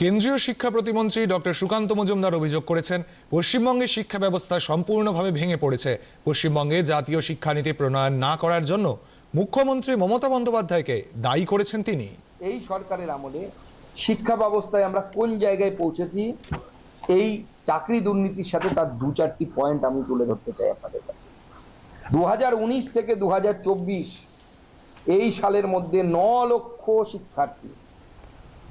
কেন্দ্রীয় শিক্ষা প্রতিমন্ত্রী ডক্টর সুকান্ত মজুমদার অভিযোগ করেছেন, পশ্চিমবঙ্গের শিক্ষা ব্যবস্থা সম্পূর্ণভাবে ভেঙে পড়েছে। পশ্চিমবঙ্গে জাতীয় শিক্ষানীতি প্রণয়ন না করার জন্য মুখ্যমন্ত্রী মমতা বন্দ্যোপাধ্যায়কে দায়ী করেছেন তিনি। এই সরকারের আমলে শিক্ষা ব্যবস্থায় আমরা কোন জায়গায় পৌঁছেছি, এই চাকরি দুর্নীতির সাথে তার দু চারটি পয়েন্ট আমি তুলে ধরতে চাই আপনাদের কাছে। দু হাজার উনিশ থেকে দু হাজার চব্বিশ, এই সালের মধ্যে ন লক্ষ শিক্ষার্থী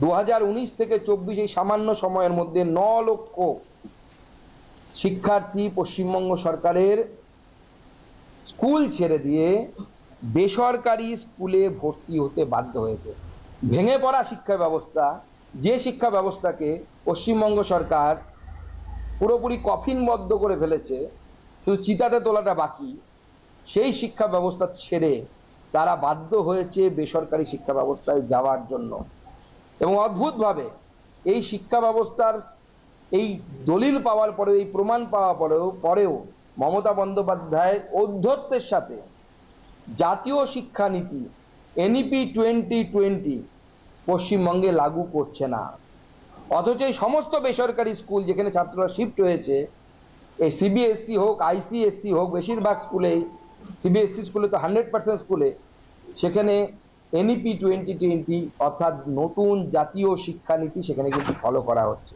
দু হাজার উনিশ থেকে চব্বিশ এই সামান্য সময়ের মধ্যে ন লক্ষ শিক্ষার্থী পশ্চিমবঙ্গ সরকারের স্কুল ছেড়ে দিয়ে বেসরকারি স্কুলে ভর্তি হতে বাধ্য হয়েছে। ভেঙে পড়া শিক্ষা ব্যবস্থা, যে শিক্ষা ব্যবস্থাকে পশ্চিমবঙ্গ সরকার পুরোপুরি কফিনবদ্ধ করে ফেলেছে, শুধু চিতাতে তোলাটা বাকি, সেই শিক্ষা ব্যবস্থা ছেড়ে তারা বাধ্য হয়েছে বেসরকারি শিক্ষা ব্যবস্থায় যাওয়ার জন্য। এবং অদ্ভুতভাবে এই শিক্ষা ব্যবস্থার এই দলিল পাওয়ার পরেও, এই প্রমাণ পাওয়া পরেও পরেও মমতা বন্দ্যোপাধ্যায় অধ্যত্বের সাথে জাতীয় শিক্ষানীতি এনইপি টোয়েন্টি টোয়েন্টি পশ্চিমবঙ্গে লাগু করছে না। অথচ এই সমস্ত বেসরকারি স্কুল যেখানে ছাত্ররা শিফট হয়েছে, এই সিবিএসসি হোক আইসিএসসি হোক, বেশিরভাগ স্কুলেই সিবিএসসি স্কুলে তো হান্ড্রেড পার্সেন্ট স্কুলে, সেখানে এনইপি টোয়েন্টি টোয়েন্টি অর্থাৎ নতুন জাতীয় শিক্ষানীতি সেখানে কিন্তু ফলো করা হচ্ছে।